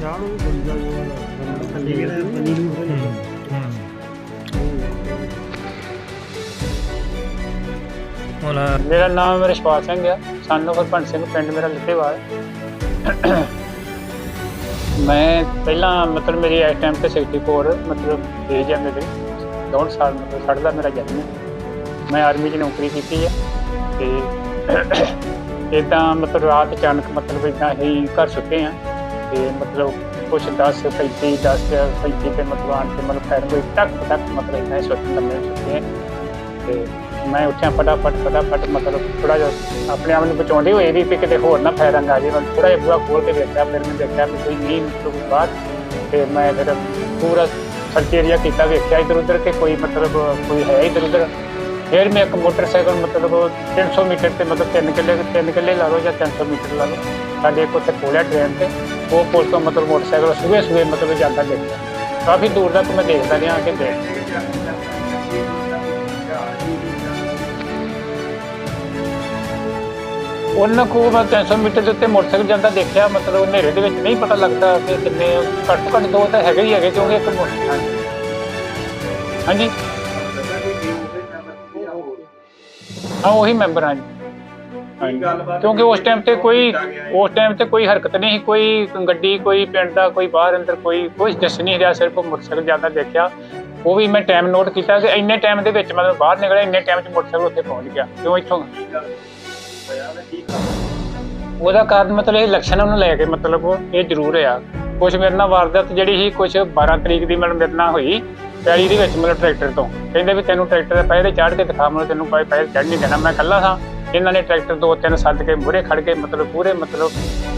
ਦਾ ਵੀ ਬੰਦਾ ਜੋ ਥੱਲੇ ਜਿਹੜਾ ਬਣੀ ਨੂੰ ਮੇਰਾ ਨਾਮ ਰਿਸ਼ਪਾਲ ਸਿੰਘ ਹੈ ਸਾਨੂੰ ਹਰਪੰਤ ਸਿੰਘ, ਪਿੰਡ ਮੇਰਾ ਲਿੱਤੇਵਾਲ। ਮੈਂ ਪਹਿਲਾਂ ਮਤਲਬ ਮੇਰੀ ਇਸ ਟਾਈਮ ਤੇ 64 ਮਤਲਬ ਏਜ ਹੈ ਮੇਰੀ 2 ਸਾਲ ਮਤਲਬ ਸਾਡਾ ਮੇਰਾ ਜਨਮ। ਹੈ ਮੈਂ ਆਰਮੀ 'ਚ ਨੌਕਰੀ ਕੀਤੀ ਹੈ ਤੇ ਇਦਾਂ ਮਤਲਬ ਰਾਤ ਅਚਾਨਕ ਮਤਲਬ ਇਦਾਂ ਹੀ ਘਰ ਸੁੱਤੇ ਆ। ਤੇ ਮਤਲਬ ਕੁਛ 10 35 10 35 ਤੇ ਮਤਲਬ ਆਣ ਕੇ ਮਤਲਬ ਫੈਰ ਕੋਈ ਟੱਕ ਟੱਕ ਮਤਲਬ ਇਦਾਂ ਸੁੱਤੇ ਲੰਮੇ ਸੁੱਤੇ ਆ ਤੇ ਮੈਂ ਉੱਠਿਆ ਫਟਾਫਟ ਫਟਾਫਟ ਮਤਲਬ ਥੋੜਾ ਜਿਹਾ ਆਪਣੇ ਆਪ ਨੂੰ ਬਚਾਉਂਦੇ ਹੋਏ ਵੀ ਕਿ ਕਿਤੇ ਹੋਰ ਨਾ ਫੈਰੰਗ ਆ ਜੇ ਮੈਂ ਥੋੜਾ ਜਿਹਾ ਬੂਹਾ ਖੋਲ ਕੇ ਦੇਖਿਆ, ਫਿਰ ਮੈਂ ਦੇਖਿਆ ਵੀ ਕੋਈ ਨਹੀਂ ਮਤਲਬ ਬਾਅਦ ਤੇ ਮੈਂ ਫਿਰ ਪੂਰਾ ਸਰਚ ਏਰੀਆ ਕੀਤਾ, ਵੇਖਿਆ ਇਧਰ ਉਧਰ ਕਿ ਕੋਈ ਮਤਲਬ ਕੋਈ ਹੈ ਇਧਰ ਉਧਰ। ਫਿਰ ਮੈਂ ਇੱਕ ਮੋਟਰਸਾਈਕਲ ਮਤਲਬ 300 ਮੀਟਰ ਤੇ ਮਤਲਬ 3 ਕਿੱਲੇ 3 ਕਿੱਲੇ ਲਾ ਲਓ ਜਾਂ 300 ਮੀਟਰ ਲਾ ਲਓ। ਸਾਡੇ ਇੱਕ ਉੱਥੇ ਕੋਲਿਆ ਟ੍ਰੇਨ ਤੇ। ਉਹ ਪੁਲ ਤੋਂ ਮਤਲਬ ਮੋਟਰਸਾਈਕਲ ਸਵੇਰੇ ਸਵੇਰੇ ਮਤਲਬ ਜਾਂਦਾ ਦੇਖਿਆ ਕਾਫੀ ਦੂਰ ਤੱਕ ਮੈਂ ਦੇਖਦਾ ਰਿਹਾ ਕਿ ਦੇਖ। ਉਹਨਾਂ ਕੋਲ ਮੈਂ 300 ਮੀਟਰ ਦੇ ਉੱਤੇ ਮੋਟਰਸਾਈਕਲ ਜਾਂਦਾ ਦੇਖਿਆ, ਮਤਲਬ ਹਨੇਰੇ ਦੇ ਵਿੱਚ ਨਹੀਂ ਪਤਾ ਲੱਗਦਾ ਕਿ ਕਿੰਨੇ ਘੱਟ ਤੋਂ ਘੱਟ ਦੋ ਤਾਂ ਹੈਗੇ ਹੀ ਹੈਗੇ, ਕਿਉਂਕਿ ਇੱਕ ਮੋਟਰਸਾਈਕਲ ਹਾਂਜੀ। ਹਾਂ, ਉਹੀ ਮੈਂਬਰ ਹਾਂ ਜੀ ਕਿਉਂਕਿ ਉਸ ਟਾਈਮ ਤੇ ਕੋਈ ਉਸ ਟਾਈਮ ਤੇ ਕੋਈ ਹਰਕਤ ਨਹੀਂ ਸੀ ਕੋਈ ਗੱਡੀ ਕੋਈ ਪਿੰਡ ਦਾ ਕੋਈ ਬਾਹਰ ਅੰਦਰ ਕੋਈ ਕੁਝ ਦੱਸ ਨਹੀਂ ਰਿਹਾ ਸਿਰਫ ਮੋਟਰਸਾਈਕਲ ਜਾਂਦਾ ਦੇਖਿਆ। ਉਹ ਵੀ ਮੈਂ ਟਾਈਮ ਨੋਟ ਕੀਤਾ ਕਿ ਇੰਨੇ ਟਾਈਮ ਦੇ ਵਿੱਚ ਮਤਲਬ ਬਾਹਰ ਨਿਕਲਿਆ ਇੰਨੇ ਟਾਈਮ 'ਚ ਮੋਟਰਸਾਈਕਲ ਉੱਥੇ ਪਹੁੰਚ ਗਿਆ। ਕਿਉਂ ਇੱਥੋਂ? ਉਹਦਾ ਕਾਰਨ ਮਤਲਬ ਇਹ ਇਲੈਕਸ਼ਨ ਨੂੰ ਲੈ ਕੇ ਮਤਲਬ ਇਹ ਜ਼ਰੂਰ ਆ ਕੁਝ ਮੇਰੇ ਨਾਲ ਵਾਰਦਾਤ ਜਿਹੜੀ ਸੀ ਕੁਝ 12 ਤਰੀਕ ਦੀ ਮਤਲਬ ਮੇਰੇ ਨਾਲ ਹੋਈ ਪੈਲੀ ਦੇ ਵਿੱਚ ਮਤਲਬ ਟਰੈਕਟਰ ਤੋਂ। ਕਹਿੰਦੇ ਵੀ ਤੈਨੂੰ ਟਰੈਕਟਰ ਦੇ ਪਹਿਲੇ ਚੜ੍ਹ ਕੇ ਦਿਖਾ ਮਤਲਬ ਤੈਨੂੰ ਕੋਈ ਪਹਿਲੇ ਚੜ੍ਹ ਨਹੀਂ ਦੇਣਾ ਮੈਂ ਇਕੱਲਾ ਸਾਂ। ਇਹਨਾਂ ਨੇ ਟਰੈਕਟਰ ਦੋ ਤਿੰਨ ਸੱਦ ਕੇ ਮੂਹਰੇ ਖੜ ਕੇ ਮਤਲਬ ਪੂਰੇ ਮਤਲਬ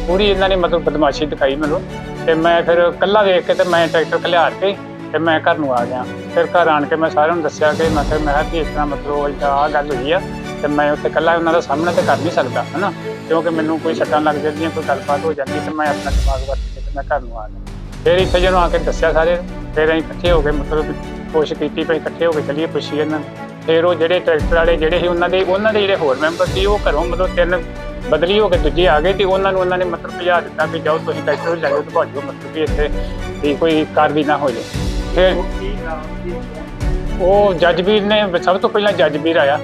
ਪੂਰੀ ਇਹਨਾਂ ਨੇ ਮਤਲਬ ਬਦਮਾਸ਼ੀ ਦਿਖਾਈ ਮੈਨੂੰ। ਤੇ ਮੈਂ ਫਿਰ ਇਕੱਲਾ ਵੇਖ ਕੇ ਤੇ ਮੈਂ ਟਰੈਕਟਰ ਖਲਿਆਰ ਕੇ ਤੇ ਮੈਂ ਘਰ ਨੂੰ ਆ ਗਿਆ। ਫਿਰ ਘਰ ਆਣ ਕੇ ਮੈਂ ਸਾਰਿਆਂ ਨੂੰ ਦੱਸਿਆ ਕਿ ਮੈਂ ਕਿਹਾ ਮੈਂ ਕਿਹਾ ਵੀ ਇਸ ਤਰ੍ਹਾਂ ਮਤਲਬ ਏਦਾਂ ਆਹ ਗੱਲ ਹੋਈ ਆ ਤੇ ਮੈਂ ਉੱਥੇ ਇਕੱਲਾ ਉਹਨਾਂ ਦਾ ਸਾਹਮਣਾ ਤੇ ਕਰ ਨਹੀਂ ਸਕਦਾ, ਹਨਾ? ਕਿਉਂਕਿ ਮੈਨੂੰ ਕੋਈ ਸੱਟਾਂ ਲੱਗ ਜਾਂਦੀਆਂ, ਕੋਈ ਗੱਲਬਾਤ ਹੋ ਜਾਂਦੀ ਤੇ ਮੈਂ ਆਪਣਾ ਦਿਮਾਗ ਵਰਤ ਕੇ ਤੇ ਮੈਂ ਘਰ ਨੂੰ ਆ ਗਿਆ। ਫਿਰ ਇੱਥੇ ਜਦੋਂ ਆ ਕੇ ਦੱਸਿਆ ਸਾਰੇ, ਫਿਰ ਅਸੀਂ ਇਕੱਠੇ ਹੋ ਕੇ ਮਤਲਬ ਕੋਸ਼ਿਸ਼ ਕੀਤੀ ਵੀ ਇਕੱਠੇ ਹੋ ਕੇ ਚੱਲੀਏ ਪੁੱਛੀਏ ਇਹਨਾਂ ਫਿਰ ਉਹ ਜਿਹੜੇ ਟਰੈਕਟਰ ਵਾਲੇ ਜਿਹੜੇ ਸੀ, ਉਹਨਾਂ ਦੇ ਉਹਨਾਂ ਦੇ ਜਿਹੜੇ ਹੋਰ ਮੈਂਬਰ ਸੀ, ਉਹ ਘਰੋਂ ਮਤਲਬ ਤਿੰਨ ਬਦਲੀ ਹੋ ਕੇ ਦੂਜੇ ਆ ਗਏ ਤੇ ਉਹਨਾਂ ਨੂੰ ਉਹਨਾਂ ਨੇ ਮਤਲਬ ਭਜਾ ਦਿੱਤਾ ਵੀ ਜਾਓ, ਤੁਸੀਂ ਟਰੈਕਟਰ ਲੈ ਜਾਓ ਤੇ ਮਤਲਬ ਵੀ ਇੱਥੇ ਵੀ ਕੋਈ ਕਾਰਵਾਈ ਨਾ ਹੋ ਜਾਏ। ਫਿਰ ਉਹ ਜੱਜਵੀਰ ਨੇ, ਸਭ ਤੋਂ ਪਹਿਲਾਂ ਜੱਜ ਵੀਰ ਆਇਆ।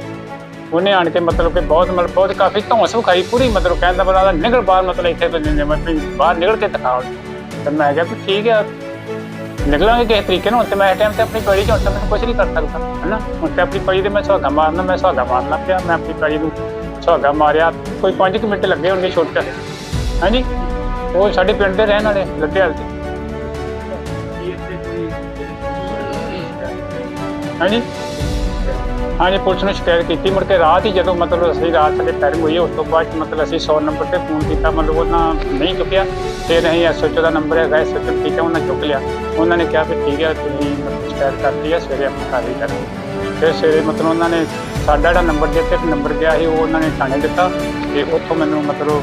ਉਹਨੇ ਆਣ ਕੇ ਮਤਲਬ ਕਿ ਬਹੁਤ, ਮਤਲਬ ਬਹੁਤ ਕਾਫੀ ਧੌਂਸ ਵਿਖਾਈ, ਪੂਰੀ ਮਤਲਬ ਕਹਿੰਦਾ ਬਲਾ ਨਿਕਲ ਬਾਹਰ ਮਤਲਬ ਇੱਥੇ ਬੰਦੇ ਜਿੰਨੇ ਮੈਂ ਬਾਹਰ ਨਿਕਲ ਕੇ ਦਿਖਾਓ ਤੇ ਮੈਂ ਕਿਹਾ ਵੀ ਠੀਕ ਆ ਨਿਕਲਾਂਗੇ ਕਿਸੇ ਤਰੀਕੇ ਨਾਲ, ਹੁਣ ਤੇ ਮੈਂ ਇਸ ਟਾਈਮ ਤੇ ਆਪਣੀ ਪੈੜੀ ਚ, ਹੁਣ ਤਾਂ ਮੈਨੂੰ ਕੁਝ ਨਹੀਂ ਕਰ ਸਕਦਾ, ਹੈਨਾ? ਹੁਣ ਤੇ ਆਪਣੀ ਪੈੜੀ ਤੇ ਮੈਂ ਸੁਹਾਗਾ ਮਾਰਨਾ, ਮੈਂ ਸੁਹਾਗਾ ਮਾਰਨਾ ਪਿਆ, ਮੈਂ ਆਪਣੀ ਪੈੜੀ ਨੂੰ ਸੁਹਾਗਾ ਮਾਰਿਆ। ਕੋਈ 5 ਮਿੰਟ ਲੱਗੇ ਹੋਣਗੇ ਛੋਟੇ। ਹਾਂਜੀ? ਉਹ ਸਾਡੇ ਪਿੰਡ ਦੇ ਰਹਿਣ ਵਾਲੇ ਲੱਦੇ ਵਾਲੇ ਦੇ। ਹਾਂਜੀ? ਹਾਂਜੀ, ਪੁਲਿਸ ਨੂੰ ਸ਼ਿਕਾਇਤ ਕੀਤੀ। ਮੁੜ ਕੇ ਰਾਤ ਹੀ ਜਦੋਂ ਮਤਲਬ ਅਸੀਂ ਰਾਤ ਸਾਡੇ ਪੈਰਿੰਗ ਹੋਈ ਉਸ ਤੋਂ ਬਾਅਦ 'ਚ ਮਤਲਬ ਅਸੀਂ 100 ਨੰਬਰ ਤੇ ਫੋਨ ਕੀਤਾ। ਮਤਲਬ ਉਹਨਾਂ ਨਹੀਂ ਚੁੱਕਿਆ। ਫਿਰ ਅਸੀਂ ਐਸਓਚਓ ਦਾ ਨੰਬਰ ਹੈਗਾ ਐਸਓਚਓ ਠੀਕ ਹੈ, ਉਹਨਾਂ ਚੁੱਕ ਲਿਆ। ਉਹਨਾਂ ਨੇ ਕਿਹਾ ਵੀ ਠੀਕ ਹੈ, ਤੁਸੀਂ ਮਤਲਬ ਸ਼ਿਕਾਇਤ ਕਰਤੀ ਹੈ, ਸਵੇਰੇ ਆਪਾਂ ਕਾਰਵਾਈ ਕਰਾਂਗੇ। ਫਿਰ ਸਵੇਰੇ ਮਤਲਬ ਉਹਨਾਂ ਨੇ ਸਾਡਾ ਜਿਹੜਾ ਨੰਬਰ ਦਿੱਤੇ ਤੇ ਨੰਬਰ ਗਿਆ ਸੀ, ਉਹ ਉਹਨਾਂ ਨੇ ਥਾਣੇ ਦਿੱਤਾ। ਤੇ ਉੱਥੋਂ ਮੈਨੂੰ ਮਤਲਬ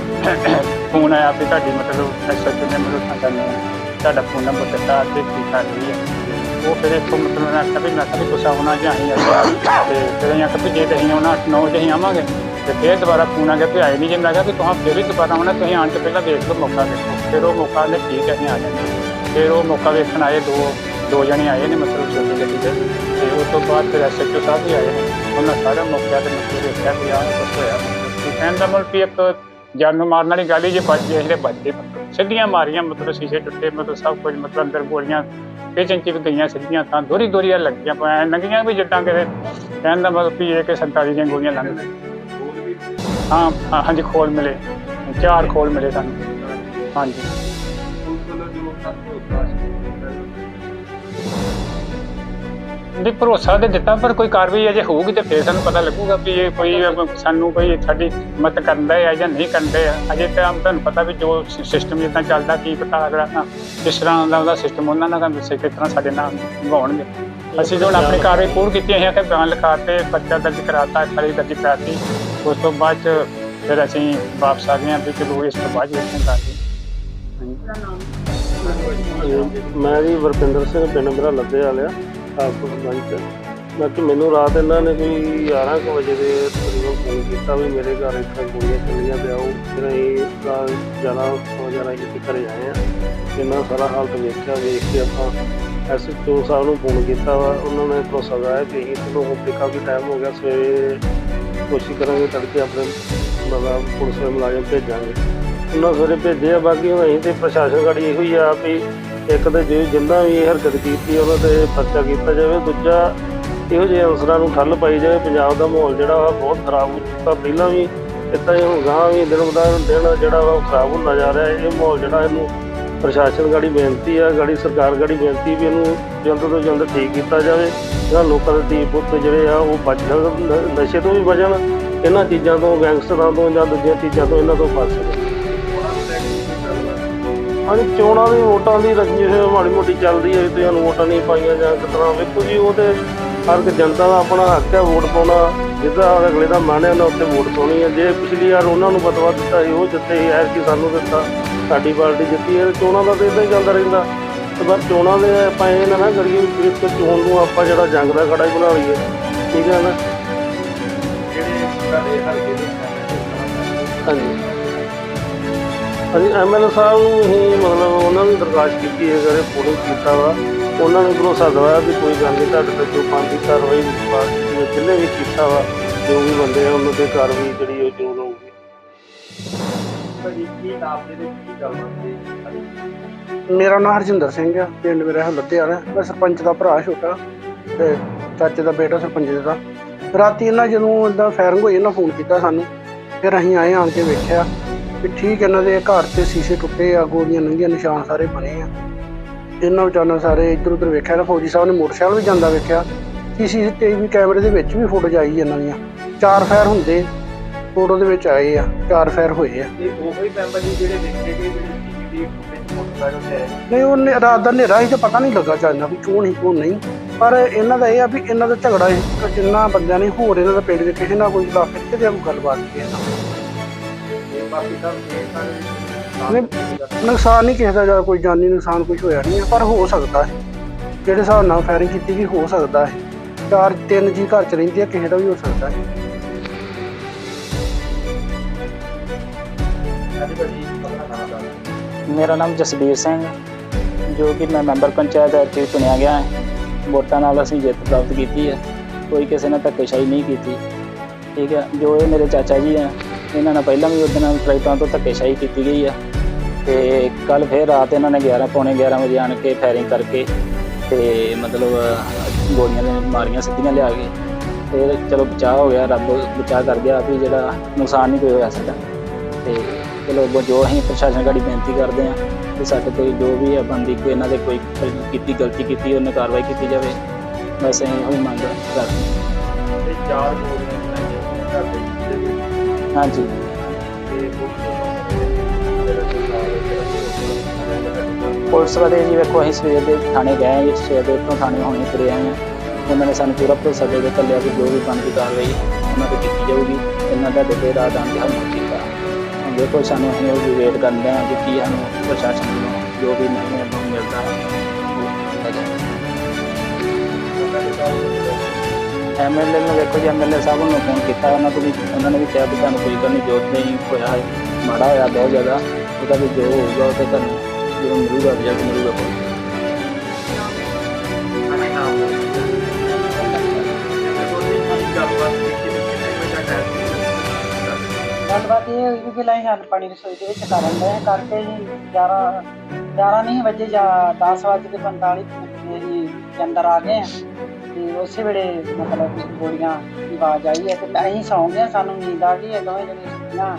ਫੋਨ ਆਇਆ ਵੀ ਤੁਹਾਡੀ ਮਤਲਬ ਐਸਓਚਓ ਨੇ ਮੈਨੂੰ ਸਾਡਾ ਨਾਮ ਤੁਹਾਡਾ ਫੋਨ ਨੰਬਰ ਦਿੱਤਾ ਤੇ ਠੀਕ ਕਰ ਰਹੀ ਹੈ। ਉਹ ਫਿਰ ਇੱਥੋਂ ਮਤਲਬ ਮੈਂ ਆਖਿਆ ਵੀ ਮੈਂ ਕਿਹਾ ਵੀ ਤੁਸੀਂ ਆਉਣਾ ਜਾਂ ਅਸੀਂ ਆ ਤੇ ਫਿਰ ਅਸੀਂ ਆਖਿਆ ਵੀ ਜੇ ਤੇ ਅਸੀਂ ਆਉਣਾ 9 ਵਜੇ ਅਸੀਂ ਆਵਾਂਗੇ, ਤੇ ਫਿਰ ਦੁਬਾਰਾ ਫੋਨ ਆ ਗਿਆ ਵੀ ਆਏ ਨਹੀਂ ਜੇ। ਮੈਂ ਕਿਹਾ ਵੀ ਤੁਸੀਂ ਫਿਰ ਵੀ ਦੁਬਾਰਾ ਆਉਣਾ, ਤੁਸੀਂ ਆਉਣ ਕੇ ਪਹਿਲਾਂ ਵੇਖ ਲਓ ਮੌਕਾ ਦੇਖੋ। ਫਿਰ ਉਹ ਮੌਕਾ ਨੇ ਠੀਕ ਹੈ, ਅਸੀਂ ਆ ਜਾਂਦੇ ਫਿਰ ਉਹ ਮੌਕਾ ਵੇਖਣ ਆਏ, ਦੋ ਦੋ ਜਣੇ ਆਏ ਨੇ ਮਤਲਬ ਛੋਟੀ ਗੱਡੀ ਤੇ। ਤੇ ਉਸ ਤੋਂ ਬਾਅਦ ਫਿਰ ਐਸਐਚਓ ਸਾਹਿਬ ਵੀ ਆਏ ਨੇ। ਉਹਨਾਂ ਸਾਰਾ ਮੌਕਾ ਤੇ ਮਤਲਬ ਦੇਖਿਆ ਵੀ ਆਹ ਕੁਛ ਹੋਇਆ। ਮਤਲਬ ਕਹਿਣ ਦਾ ਮਤਲਬ ਵੀ ਇੱਕ ਜਾਨ ਮਾਰਨ ਵਾਲੀ ਗੱਲ ਹੀ ਜੇ ਬਚ ਗਏ ਜਿਹੜੇ ਬਚਦੇ ਮਤਲਬ ਸਿੱਧੀਆਂ ਮਾਰੀਆਂ, ਮਤਲਬ ਸ਼ੀਸ਼ੇ ਟੁੱਟੇ, ਮਤਲਬ ਸਭ ਕੁਝ, ਮਤਲਬ ਅੰਦਰ ਗੋਲੀਆਂ ਕਿਚਨ ਚ ਵੀ ਗਈਆਂ ਸਿੱਧੀਆਂ ਤਾਂ ਦੋਰੀ ਦੋਰੀਆਂ ਲੱਗੀਆਂ ਪਈਆਂ ਲੰਗੀਆਂ ਵੀ ਜਿੱਦਾਂ ਕਿਤੇ ਕਹਿਣ ਦਾ ਮਤਲਬ ਵੀ ਇਹ ਕਿ 47 ਦੀਆਂ ਗੋਲੀਆਂ ਲੰਘ ਹਾਂ, ਹਾਂਜੀ ਖੋਲ ਮਿਲੇ ਚਾਰ ਖੋਲ ਮਿਲੇ ਸਾਨੂੰ। ਹਾਂਜੀ। ਵੀ ਭਰੋਸਾ ਤੇ ਦਿੱਤਾ, ਪਰ ਕੋਈ ਕਾਰਵਾਈ ਅਜੇ ਹੋਊਗੀ ਤੇ ਫਿਰ ਸਾਨੂੰ ਪਤਾ ਲੱਗੂਗਾ ਵੀ ਇਹ ਕੋਈ ਸਾਨੂੰ ਕੋਈ ਸਾਡੀ ਮਦਦ ਕਰਦਾ ਹੈ ਜਾਂ ਨਹੀਂ ਕਰਦੇ ਆ। ਅਜੇ ਤਾਂ ਤੁਹਾਨੂੰ ਪਤਾ ਵੀ ਜੋ ਸਿਸਟਮ ਜਿੱਦਾਂ ਚੱਲਦਾ, ਕੀ ਪਤਾ ਅਗਲਾ ਨਾ ਕਿਸ ਤਰ੍ਹਾਂ ਦਾ ਉਹਦਾ ਸਿਸਟਮ ਉਹਨਾਂ ਨਾਲ ਦੱਸੇ ਕਿਸ ਤਰ੍ਹਾਂ ਸਾਡੇ ਨਾਲ ਨਿਭਾਉਣਗੇ। ਅਸੀਂ ਜੋ ਹੁਣ ਆਪਣੀ ਕਾਰਵਾਈ ਪੂਰ ਕੀਤੀ ਅਸੀਂ ਕਿ ਬਿਆਨ ਲਿਖਾਤੇ ਪਰਚਾ ਦਰਜ ਕਰਾਤਾ ਖਾਲੀ ਦਰਜ ਕਰਾਤੀ। ਉਸ ਤੋਂ ਬਾਅਦ 'ਚ ਫਿਰ ਅਸੀਂ ਵਾਪਸ ਆ ਗਏ ਹਾਂ ਵੀ ਚਲੋ ਇਸ ਤੋਂ ਬਾਅਦ ਵੇਖਾਂਗੇ ਕਾਰਵਾਈ ਮੈਂ ਜੀ ਵਰਪਿੰਦਰ ਸਿੰਘ, ਪਿੰਡ ਮੇਰਾ ਲੱਦੇ ਵਾਲਿਆ। ਸਰਪੰਚ ਬਾਕੀ ਮੈਨੂੰ ਰਾਤ ਇਹਨਾਂ ਨੇ ਕੋਈ 11 ਕੁ ਵਜੇ ਦੇ ਤਕਰੀਬਨ ਫੋਨ ਕੀਤਾ ਵੀ ਮੇਰੇ ਘਰ ਇੱਥੇ ਗੋਲੀਆਂ ਚੱਲੀਆਂ ਪਿਆ ਉਹ। ਫਿਰ ਅਸੀਂ ਤਾਂ ਜ਼ਿਆਦਾ ਹੋ ਜਾਣਾ ਜਿੱਥੇ ਘਰੇ ਆਏ ਆ ਇਹਨਾਂ ਸਾਰਾ ਹਾਲਤ ਵੇਖਿਆ, ਵੇਖ ਕੇ ਆਪਾਂ ਐਸਐਚਓ ਸਾਹਿਬ ਨੂੰ ਫੋਨ ਕੀਤਾ ਵਾ। ਉਹਨਾਂ ਨੇ ਭਰੋਸਾ ਦਿਵਾਇਆ ਕਿ ਅਸੀਂ ਤੁਹਾਨੂੰ ਹੁਣ ਤੇ ਕਾਫੀ ਟਾਈਮ ਹੋ ਗਿਆ, ਸਵੇਰੇ ਕੋਸ਼ਿਸ਼ ਕਰਾਂਗੇ ਤੜਕੇ ਆਪਣੇ ਮਤਲਬ ਪੁਲਿਸ ਦੇ ਮੁਲਾਜ਼ਮ ਭੇਜਾਂਗੇ। ਉਹਨਾਂ ਸਵੇਰੇ ਭੇਜੇ ਆ, ਬਾਕੀ ਹੁਣ ਅਸੀਂ ਤੇ ਪ੍ਰਸ਼ਾਸਨ ਗਾੜੀ ਇਹੋ ਹੀ ਆ ਵੀ ਇੱਕ ਤੇ ਜੇ ਜਿੰਨਾ ਵੀ ਇਹ ਹਰਕਤ ਕੀਤੀ ਉਹਨਾਂ ਤੇ ਪਰਚਾ ਕੀਤਾ ਜਾਵੇ। ਦੂਜਾ, ਇਹੋ ਜਿਹੇ ਅਨਸਰਾਂ ਨੂੰ ਠੱਲ ਪਾਈ ਜਾਵੇ। ਪੰਜਾਬ ਦਾ ਮਾਹੌਲ ਜਿਹੜਾ ਵਾ ਬਹੁਤ ਖਰਾਬ ਹੋ ਚੁੱਕਾ। ਪਹਿਲਾਂ ਵੀ ਇੱਦਾਂ ਹੀ ਹੁਣ ਗਾਂ ਵੀ ਦਿਨ ਬਦਨ ਦਿਨ ਜਿਹੜਾ ਵਾ ਉਹ ਖਰਾਬ ਹੁੰਦਾ ਜਾ ਰਿਹਾ। ਇਹ ਮਾਹੌਲ ਜਿਹੜਾ ਇਹਨੂੰ ਪ੍ਰਸ਼ਾਸਨ ਗਾੜੀ ਬੇਨਤੀ ਆ, ਗਾੜੀ ਸਰਕਾਰ ਗਾੜੀ ਬੇਨਤੀ ਵੀ ਇਹਨੂੰ ਜਲਦ ਤੋਂ ਜਲਦ ਠੀਕ ਕੀਤਾ ਜਾਵੇ। ਜਾਂ ਲੋਕਾਂ ਦੇ ਧੀ ਪੁੱਤ ਜਿਹੜੇ ਆ, ਉਹ ਬਚ ਨ- ਨਸ਼ੇ ਤੋਂ ਵੀ ਬਚਣ। ਇਹਨਾਂ ਚੀਜ਼ਾਂ ਤੋਂ, ਗੈਂਗਸਟਰਾਂ ਤੋਂ ਜਾਂ ਦੂਜੀਆਂ ਚੀਜ਼ਾਂ ਤੋਂ ਇਹਨਾਂ ਤੋਂ ਬਚ ਸਕਣ। ਹਾਂਜੀ ਚੋਣਾਂ ਦੀ ਵੋਟਾਂ ਦੀ ਰੰਜਿਸ਼ ਮਾੜੀ ਮੋਟੀ ਚੱਲਦੀ ਹੈ ਵੀ ਤੁਹਾਨੂੰ ਵੋਟਾਂ ਨਹੀਂ ਪਾਈਆਂ ਜਾਂ ਕਿਸ ਤਰ੍ਹਾਂ। ਵੇਖੋ ਜੀ ਉਹ ਤੇ ਹਰ ਇੱਕ ਜਨਤਾ ਦਾ ਆਪਣਾ ਹੱਕ ਹੈ ਵੋਟ ਪਾਉਣਾ। ਜਿੱਦਾਂ ਅਗਲੇ ਦਾ ਮਨ ਹੈ ਉਹਨਾਂ ਉੱਤੇ ਵੋਟ ਪਾਉਣੀ ਹੈ। ਜੇ ਪਿਛਲੀ ਵਾਰ ਉਹਨਾਂ ਨੂੰ ਬਤਵਾ ਦਿੱਤਾ ਸੀ ਉਹ ਜਿੱਤੇ ਸੀ ਐਰ ਕੀ ਸਾਨੂੰ ਦਿੱਤਾ। ਸਾਡੀ ਪਾਰਟੀ ਜਿੱਤੀ ਹੈ ਚੋਣਾਂ ਦਾ ਤਾਂ ਇਦਾਂ ਹੀ ਚੱਲਦਾ ਰਹਿੰਦਾ। ਤੇ ਪਰ ਚੋਣਾਂ ਦੇ ਆਪਾਂ ਇਹ ਨਾ ਨਾ ਕਰੀਏ ਵੀ ਇਸ ਚੋਣ ਨੂੰ ਆਪਾਂ ਜਿਹੜਾ ਜੰਗ ਦਾ ਖੜਾ ਹੀ ਬਣਾ ਲਈਏ। ਠੀਕ ਹੈ ਨਾ ਹਾਂਜੀ। ਹਾਂਜੀ ਐਮਐਲਏ ਸਾਹਿਬ ਨੂੰ ਹੀ ਮਤਲਬ ਉਹਨਾਂ ਨੂੰ ਦਰਖਾਸਤ ਕੀਤੀ ਹੈ ਕਰੇ ਫੋਨ ਕੀਤਾ ਵਾ। ਉਹਨਾਂ ਨੇ ਭਰੋਸਾ ਦਿਵਾਇਆ ਵੀ ਕੋਈ ਗੱਲ ਨਹੀਂ ਤੁਹਾਡੇ ਤੇ ਜੋ ਬੰਦੀ ਕਾਰਵਾਈ ਪਾਰਟੀ ਜਿੰਨੇ ਵੀ ਕੀਤਾ ਵਾ ਜੋ ਵੀ ਬੰਦੇ ਆ ਉਹਨਾਂ ਤੇ ਕਾਰਵਾਈ ਜਿਹੜੀ ਉਹ ਜ਼ਰੂਰ ਹੋਊਗੀ। ਮੇਰਾ ਨਾਮ ਹਰਜਿੰਦਰ ਸਿੰਘ ਆ ਪਿੰਡ ਮੇਰਾ ਲੱਦਿਆਲਾ ਮੈਂ ਸਰਪੰਚ ਦਾ ਭਰਾ ਛੋਟਾ ਤੇ ਚਾਚੇ ਦਾ ਬੇਟਾ ਸਰਪੰਚ ਦਾ ਰਾਤੀ ਇਹਨਾਂ ਜਦੋਂ ਇਦਾਂ ਫਾਇਰਿੰਗ ਹੋਈ ਇਹਨਾਂ ਫੋਨ ਕੀਤਾ ਸਾਨੂੰ। ਫਿਰ ਅਸੀਂ ਆਏ ਆਣ ਕੇ ਵੇਖਿਆ। ਕਿ ਠੀਕ ਇਹਨਾਂ ਦੇ ਘਰ ਤੇ ਸ਼ੀਸ਼ੇ ਟੁੱਟੇ ਆ ਗੋਲੀਆਂ ਨੰਗੀਆਂ ਨਿਸ਼ਾਨ ਸਾਰੇ ਬਣੇ ਆ। ਇਹਨਾਂ ਵਿਚਾਰਾਂ ਸਾਰੇ ਇੱਧਰ ਉੱਧਰ ਵੇਖਿਆ ਨਾ ਫੌਜੀ ਸਾਹਿਬ ਨੇ ਮੋਟਰਸਾਈਕਲ ਵੀ ਜਾਂਦਾ ਵੇਖਿਆ। ਸੀਸੀਟੀਵੀ ਕੈਮਰੇ ਦੇ ਵਿੱਚ ਵੀ ਫੋਟੋ ਆਈ ਇਹਨਾਂ ਦੀਆਂ। ਚਾਰ ਫਾਇਰ ਹੁੰਦੇ ਫੋਟੋ ਦੇ ਵਿੱਚ ਆਏ ਆ ਚਾਰ ਫਾਇਰ ਹੋਏ ਆ। ਨਹੀਂ ਉਹਨੇ ਰਾਤ ਦਾ ਹਨੇਰਾ ਸੀ ਤੇ ਪਤਾ ਨਹੀਂ ਲੱਗਾ ਚਾਹਨਾ ਵੀ ਕੌਣ ਸੀ ਕੌਣ ਨਹੀਂ। ਪਰ ਇਹਨਾਂ ਦਾ ਇਹ ਆ ਵੀ ਇਹਨਾਂ ਦਾ ਝਗੜਾ ਸੀ ਜਿੰਨਾ ਬੰਦਿਆਂ ਨੇ ਹੋਰ ਇਹਨਾਂ ਦਾ ਪਿੰਡ ਦੇ ਕਿਸੇ ਨਾਲ ਕੋਈ 'ਚ ਕਿਤੇ ਕੋਈ ਗੱਲਬਾਤ ਨਹੀਂ ਨਹੀਂ ਨੁਕਸਾਨ ਨਹੀਂ ਕਿਸੇ ਦਾ ਜਾਂ ਕੋਈ ਜਾਨੀ ਨੁਕਸਾਨ ਕੁਝ ਹੋਇਆ ਨਹੀਂ ਹੈ, ਪਰ ਹੋ ਸਕਦਾ ਹੈ ਜਿਹੜੇ ਹਿਸਾਬ ਨਾਲ ਫਾਇਰਿੰਗ ਕੀਤੀ ਗਈ ਹੋ ਸਕਦਾ ਹੈ ਚਾਰ ਤਿੰਨ ਜੀ ਘਰ ਚ ਰਹਿੰਦੇ ਆ ਕਿਸੇ ਦਾ ਵੀ ਹੋ ਸਕਦਾ ਹੈ ਮੇਰਾ ਨਾਮ ਜਸਬੀਰ ਸਿੰਘ ਜੋ ਕਿ ਮੈਂ ਮੈਂਬਰ ਪੰਚਾਇਤ ਐਤਕੀ ਚੁਣਿਆ ਗਿਆ ਹੈ ਵੋਟਾਂ ਨਾਲ ਅਸੀਂ ਜਿੱਤ ਪ੍ਰਾਪਤ ਕੀਤੀ ਹੈ ਕੋਈ ਕਿਸੇ ਨੇ ਧੱਕੇਸ਼ਾਹੀ ਨਹੀਂ ਕੀਤੀ ਠੀਕ ਹੈ ਜੋ ਇਹ ਮੇਰੇ ਚਾਚਾ ਜੀ ਆ ਇਹਨਾਂ ਨਾਲ ਪਹਿਲਾਂ ਵੀ ਉਹਦੇ ਨਾਲ ਟਰੈਕਟਰਾਂ ਤੋਂ ਧੱਕੇਸ਼ਾਹੀ ਕੀਤੀ ਗਈ ਆ। ਤੇ ਕੱਲ ਫੇਰ ਰਾਤ ਇਹਨਾਂ ਨੇ 11 ਪੌਣੇ 11 ਵਜੇ ਆਣ ਕੇ ਫਾਇਰਿੰਗ ਕਰਕੇ ਤੇ ਮਤਲਬ ਗੋਲੀਆਂ ਦੇ ਮਾਰੀਆਂ, ਸਿੱਧੀਆਂ ਲਿਆ ਕੇ। ਫਿਰ ਚਲੋ ਬਚਾਅ ਹੋ ਗਿਆ, ਰੱਬ ਬਚਾਅ ਕਰ ਗਿਆ, ਵੀ ਜਿਹੜਾ ਨੁਕਸਾਨ ਨਹੀਂ ਕੋਈ ਹੋਇਆ ਸਾਡਾ। ਤੇ ਚਲੋ ਅੱਗੋਂ ਜੋ ਅਸੀਂ ਪ੍ਰਸ਼ਾਸਨ ਗਾੜੀ ਬੇਨਤੀ ਕਰਦੇ ਹਾਂ ਕਿ ਸਾਡੇ ਤੇ ਜੋ ਵੀ ਆ ਬੰਦੀ, ਕੋਈ ਇਹਨਾਂ ਦੇ ਕੋਈ ਕੀਤੀ, ਗਲਤੀ ਕੀਤੀ, ਉਹਨੇ ਕਾਰਵਾਈ ਕੀਤੀ ਜਾਵੇ। ਬਸ ਅਸੀਂ ਉਹੀ ਮੰਗ ਕਰਦੇ ਹਾਂ। ਹਾਂਜੀ। ਪੁਲਿਸ ਵਾਲੇ ਜੀ ਵੇਖੋ, ਅਸੀਂ ਸਵੇਰ ਦੇ ਥਾਣੇ ਗਏ ਹਾਂ ਜੀ, ਸਵੇਰ ਦੇ ਉੱਥੋਂ ਥਾਣੇ ਹੁਣੇ ਤੁਰੇ ਆਏ ਹਾਂ। ਉਹਨਾਂ ਨੇ ਸਾਨੂੰ ਪੂਰਾ ਭਰੋਸਾ ਦੇ ਕੇ ਕੱਲਿਆ ਕਿ ਜੋ ਵੀ ਬਣਦੀ ਕਾਰਵਾਈ ਉਹਨਾਂ ਤੇ ਕੀਤੀ ਜਾਊਗੀ। ਇਹਨਾਂ ਦਾ ਦੇ ਦਾ ਆਣ ਕੇ ਹਮਲਾ ਕੀਤਾ ਹੁਣ ਦੇਖੋ, ਸਾਨੂੰ ਅਸੀਂ ਉਹ ਵੀ ਵੇਟ ਕਰਦੇ ਹਾਂ ਕਿ ਕੀ ਸਾਨੂੰ ਪ੍ਰਸ਼ਾਸਨ ਵੱਲੋਂ ਜੋ ਵੀ ਨਹੀਂ ਮਿਲਦਾ ਹੈ, ਉਹ ਕੀਤਾ ਜਾਵੇ। ਐਮਐਲਏ ਨੂੰ ਵੇਖੋ ਜੀ ਐਮਐਲਏ ਸਾਹਿਬ ਨੂੰ ਫੋਨ ਕੀਤਾ, ਉਹਨਾਂ ਤੋਂ ਵੀ, ਉਹਨਾਂ ਨੇ ਵੀ ਕਿਹਾ ਕਿ ਤੁਹਾਨੂੰ ਕੋਈ ਗੱਲ ਨਹੀਂ ਨਹੀਂ ਹੋਇਆ ਹੈ, ਮਾੜਾ ਹੋਇਆ ਬਹੁਤ ਜ਼ਿਆਦਾ, ਉਹਦਾ ਵੀ ਜੋ ਹੋਊਗਾ, ਉਹ ਤਾਂ ਤੁਹਾਨੂੰ ਜੋ ਮਿਲੂਗਾ ਰਿਜ਼ਲਟ ਮਿਲੂਗਾ ਕੋਈ। ਗੱਲਬਾਤ ਇਹ ਹੋਈ ਵੀ ਪਹਿਲਾਂ ਹੀ ਹੱਲ ਪਾਣੀ ਰਸੋਈ ਦੇ ਵਿੱਚ ਕਰਨ ਦੇ, ਕਰਕੇ ਹੀ 11 11 ਨਹੀਂ ਵਜੇ ਜਾਂ 10 ਵਜੇ ਤੇ 45 ਮਿੰਟ ਅਸੀਂ ਅੰਦਰ ਆ ਗਏ ਹਾਂ ਤੇ ਉਸੇ ਵੇਲੇ ਮਤਲਬ ਗੋਲੀਆਂ ਦੀ ਆਵਾਜ਼ ਆਈ ਹੈ ਤੇ ਅਸੀਂ ਸੌਂ ਗਏ ਸਾਨੂੰ ਨੀਂਦ ਆ ਗਈ ਹੈ, ਦੋਵੇਂ ਜਣੇ ਸੁੱਤੀਆਂ।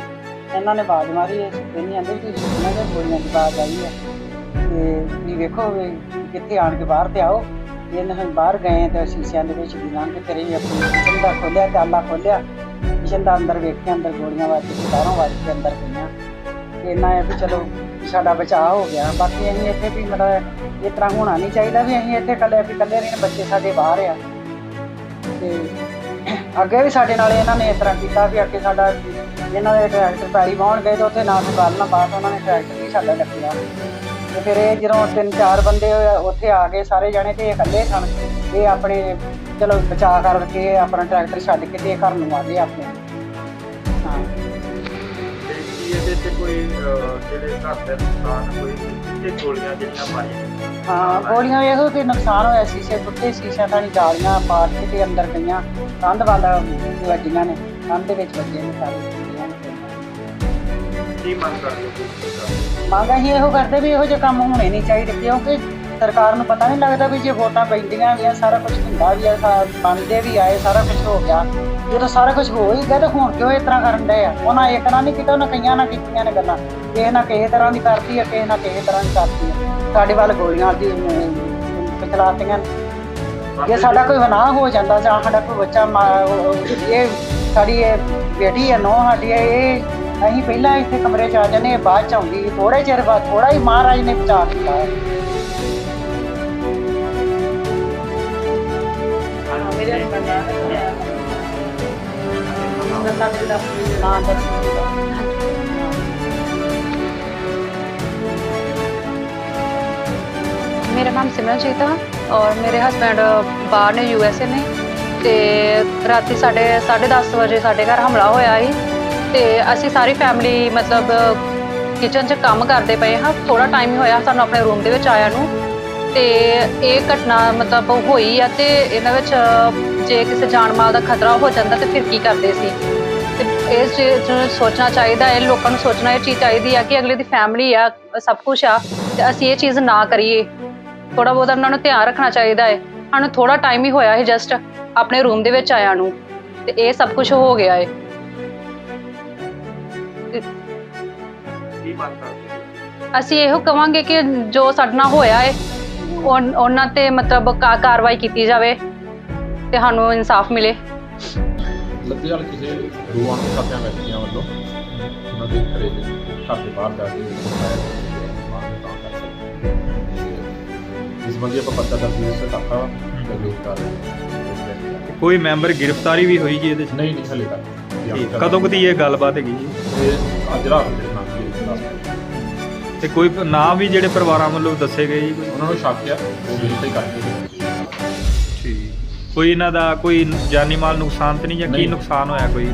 ਇਹਨਾਂ ਨੇ ਆਵਾਜ਼ ਮਾਰੀ ਹੈ ਸੁੱਤੇ ਨਹੀਂ ਆਂਦੇ ਕਿ ਸੁੱਤੀਆਂ ਦੇ ਗੋਲੀਆਂ ਦੀ ਆਵਾਜ਼ ਆਈ ਹੈ। ਤੇ ਵੀ ਵੇਖੋ ਵੀ ਕਿੱਥੇ ਆਣ ਕੇ ਬਾਹਰ ਤੇ ਆਓ। ਇਹਨਾਂ ਅਸੀਂ ਬਾਹਰ ਗਏ ਤੇ ਸ਼ੀਸ਼ਿਆਂ ਦੇ ਵਿੱਚ ਵੀ ਲੰਘ ਕੇ ਤੇਰੇ ਆਪਣੀ ਕਿਚਨ ਦਾ ਖੋਲਿਆ ਤੇ ਆਲਾ ਖੋਲਿਆ। ਕਿਚਨ ਦਾ ਅੰਦਰ ਵੇਖਿਆ, ਅੰਦਰ ਗੋਲੀਆਂ ਵੱਜ ਕੇ, ਬਾਹਰੋਂ ਵੱਜ ਕੇ ਅੰਦਰ ਗਈਆਂ। ਇਹਨਾਂ ਹੈ ਵੀ ਚਲੋ ਸਾਡਾ ਬਚਾਅ ਹੋ ਗਿਆ। ਬਾਕੀ ਅਸੀਂ ਇੱਥੇ ਵੀ ਮਤਲਬ ਇਸ ਤਰ੍ਹਾਂ ਹੋਣਾ ਨਹੀਂ ਚਾਹੀਦਾ ਵੀ ਅਸੀਂ ਇੱਥੇ ਇਕੱਲੇ ਵੀ ਇਕੱਲੇ ਰਹਿਣ ਬੱਚੇ ਸਾਡੇ ਬਾਹਰ ਆ। ਤੇ ਅੱਗੇ ਵੀ ਸਾਡੇ ਨਾਲ ਇਹਨਾਂ ਨੇ ਇਸ ਤਰ੍ਹਾਂ ਕੀਤਾ ਵੀ ਅੱਗੇ ਸਾਡਾ ਇਹਨਾਂ ਦੇ ਟਰੈਕਟਰ ਪੈਲੀ ਵਾਹਣ ਗਏ ਤੇ ਉੱਥੇ ਨਾ ਕੋਈ ਗੱਲ ਨਾ ਬਾਤ, ਉਹਨਾਂ ਨੇ ਟਰੈਕਟਰ ਵੀ ਸਾਡਾ ਡੱਕਿਆ ਤੇ ਫਿਰ ਇਹ ਜਦੋਂ ਤਿੰਨ ਚਾਰ ਬੰਦੇ ਉੱਥੇ ਆ ਗਏ, ਸਾਰੇ ਜਣੇ ਤੇ ਇਹ ਇਕੱਲੇ ਸਨ। ਇਹ ਆਪਣੇ, ਚਲੋ ਬਚਾਅ ਕਰਕੇ ਆਪਣਾ ਟਰੈਕਟਰ ਛੱਡ ਕੇ ਤੇ ਇਹ ਘਰ ਨੂੰ ਆ ਗਏ ਆਪਣੇ। ਜਿਹੜੇ ਘਰ ਦੇ ਨੁਕਸਾਨ ਕੋਈ ਤੇ ਗੋਲੀਆਂ ਜਿਹੜੀਆਂ ਮਾਰੀਆਂ ਹਾਂ ਗੋਲੀਆਂ ਇਹੋ ਕਿ ਨੁਕਸਾਨ ਹੋਇਆ ਸ਼ੀਸ਼ੇ ਟੁੱਟੇ ਸ਼ੀਸ਼ਿਆਂ ਥਾਣੀ ਜਾਲੀਆਂ ਪਾੜ ਕੇ ਤੇ ਅੰਦਰ ਗਈਆਂ ਕੰਧ ਵੱਲ ਵੱਜੀਆਂ ਨੇ ਕੰਧ ਦੇ ਵਿੱਚ ਵੱਜੇ ਨੇ ਸਾਰੇ। ਕੀ ਮੰਗ ਕਰਦੇ ਹੋ ਮੰਗ ਅਸੀਂ ਇਹੋ ਕਰਦੇ ਵੀ ਇਹੋ ਜਿਹੇ ਕੰਮ ਹੋਣੇ ਨਹੀਂ ਚਾਹੀਦੇ ਕਿਉਂਕਿ ਸਰਕਾਰ ਨੂੰ ਪਤਾ ਨਹੀਂ ਲੱਗਦਾ ਵੀ ਜੇ ਵੋਟਾਂ ਪੈਂਦੀਆਂ ਵੀ ਆ ਸਾਰਾ ਕੁਝ ਹੁੰਦਾ ਵੀ ਆ ਸਾ- ਬਣਦੇ ਵੀ ਆਏ ਸਾਰਾ ਕੁਝ ਹੋ ਗਿਆ। ਜਦੋਂ ਸਾਰਾ ਕੁਝ ਹੋ ਹੀ ਗਿਆ ਤਾਂ ਹੁਣ ਕਿਉਂ ਇਸ ਤਰ੍ਹਾਂ ਕਰਨ ਡਏ ਆ? ਉਹਨਾਂ ਇੱਕ ਨਾਲ ਨਹੀਂ ਕੀਤਾ ਉਹਨਾਂ ਕਈਆਂ ਨਾਲ ਕੀਤੀਆਂ ਨੇ ਗੱਲਾਂ। ਕਿਸੇ ਨਾ ਕਿਸੇ ਤਰ੍ਹਾਂ ਦੀ ਕਰਦੀ ਆ ਕਿਸੇ ਨਾ ਕਿਸੇ ਤਰ੍ਹਾਂ ਦੀ ਕਰਦੀ ਆ। ਸਾਡੇ ਵੱਲ ਗੋਲੀਆਂ ਦੀ ਚਲਾਤੀਆਂ ਜੇ ਸਾਡਾ ਕੋਈ ਗੁਨਾਹ ਹੋ ਜਾਂਦਾ ਜਾਂ ਸਾਡਾ ਕੋਈ ਬੱਚਾ ਮਾ- ਉਹ- ਇਹ ਸਾਡੀ ਇਹ ਬੇਟੀ ਹੈ ਨੋ ਸਾਡੀ ਹੈ, ਇਹ ਅਸੀਂ ਪਹਿਲਾਂ ਇੱਥੇ ਕਮਰੇ 'ਚ ਆ ਜਾਂਦੇ ਹਾਂ, ਬਾਅਦ 'ਚ ਆਉਂਦੀ ਥੋੜੇ ਚਿਰ ਬਾਅਦ ਥੋੜਾ ਹੀ ਮਹਾਰਾਜ ਨੇ ਬਚਾ ਦਿੱਤਾ। ਹੈ ਮੇਰਾ ਨਾਮ ਸਿਮਰਨਜੀਤ ਆ ਔਰ ਮੇਰੇ ਹਸਬੰਡ ਬਾਹਰ ਨੇ ਯੂ ਐਸ ਏ ਨੇ ਤੇ ਰਾਤੀ ਸਾਡੇ 10:30 ਵਜੇ ਸਾਡੇ ਘਰ ਹਮਲਾ ਹੋਇਆ ਸੀ ਤੇ ਅਸੀਂ ਸਾਰੀ ਫੈਮਿਲੀ ਮਤਲਬ ਕਿਚਨ 'ਚ ਕੰਮ ਕਰਦੇ ਪਏ ਹਾਂ। ਥੋੜਾ ਟਾਈਮ ਹੀ ਹੋਇਆ ਸਾਨੂੰ ਆਪਣੇ ਰੂਮ ਦੇ ਵਿੱਚ ਆਇਆ ਨੂੰ। ਤੇ ਇਹ ਘਟਨਾ ਮਤਲਬ ਹੋਈ ਆ ਤੇ ਇਹਨਾਂ ਵਿੱਚ ਜੇ ਕਿਸੇ ਜਾਨ ਮਾਲ ਦਾ ਖਤਰਾ ਹੋ ਜਾਂਦਾ ਤੇ ਫਿਰ ਕੀ ਕਰਦੇ ਸੀ? ਤੇ ਇਸ ਚੀਜ਼ ਨੂੰ ਸੋਚਣਾ ਚਾਹੀਦਾ ਹੈ ਲੋਕਾਂ ਨੂੰ ਸੋਚਣਾ ਇਹ ਚੀਜ਼ ਚਾਹੀਦੀ ਆ ਕਿ ਅਗਲੇ ਦੀ ਫੈਮਿਲੀ ਆ ਸਭ ਕੁਝ ਆ ਤੇ ਅਸੀਂ ਇਹ ਚੀਜ਼ ਨਾ ਕਰੀਏ। ਥੋੜਾ ਬਹੁਤ ਉਹਨਾਂ ਨੂੰ ਧਿਆਨ ਰੱਖਣਾ ਚਾਹੀਦਾ ਹੈ ਸਾਨੂੰ ਥੋੜਾ ਟਾਈਮ ਹੀ ਹੋਇਆ ਹੈ ਜਸਟ ਆਪਣੇ ਰੂਮ ਦੇ ਵਿੱਚ ਆਇਆ ਨੂੰ ਤੇ ਇਹ ਸਭ ਕੁਝ ਹੋ ਗਿਆ ਹੋ? ਅਸੀਂ ਇਹੋ ਕਵਾਂਗੇ ਕਿ ਜੋ ਸਾਡੇ ਨਾਲ ਹੋਇਆ ਹੈ ਉਨ- ਉਹਨਾਂ ਤੇ ਮਤਲਬ ਕਾ- ਕਾਰਵਾਈ ਕੀਤੀ ਜਾਵੇ ਤੇ ਸਾਨੂੰ ਇਨਸਾਫ ਮਿਲੇ ਲੱਦੇ ਵਾਲੇ ਕਿਸੇ ਰੂਹਾਂ ਨੂੰ ਸਾਥਿਆਂ ਵਿਅਕਤੀਆਂ ਵੱਲੋਂ ਉਹਨਾਂ ਦੇ ਘਰੇ ਘਰ ਦੇ ਬਾਹਰ ਜਾ ਕੇ ਮਾਰ ਦੇ ਇਸ ਬੰਦੇ ਆਪਾਂ ਪਤਾ ਦਾ ਪੁਲਿਸ ਸੇ ਤੱਕਾ ਅਗਲੀ ਕਰ ਰਹੇ ਹਾਂ। ਕੋਈ ਮੈਂਬਰ ਗ੍ਰਿਫਤਾਰੀ ਵੀ ਹੋਈ ਜੀ ਇਹਦੇ 'ਚ ਨਹੀਂ ਨਹੀਂ ਹਲੇ ਤੱਕ। ਕਦੋਂ ਕੁ ਦੀ ਇਹ ਗੱਲਬਾਤ ਹੈਗੀ ਜੀ ਇਹ ਅੱਜ ਰਾਤ ਦੇ। ਤੇ ਕੋਈ ਨਾਂ ਵੀ ਜਿਹੜੇ ਪਰਿਵਾਰਾਂ ਵੱਲੋਂ ਦੱਸੇ ਗਏ ਜੀ? ਕੋਈ ਉਹਨਾਂ ਨੂੰ ਸ਼ੱਕ ਆ ਉਹ ਵੈਰੀਫਾਈ ਕਰਕੇ ਠੀਕ। ਕੋਈ ਇਹਨਾਂ ਦਾ ਕੋਈ ਜਾਨੀ ਮਾਲ ਨੁਕਸਾਨ ਤੇ ਨਹੀਂ ਜਾਂ ਕੀ ਨਹੀਂ। ਨੁਕਸਾਨ ਹੋਇਆ ਕੋਈ?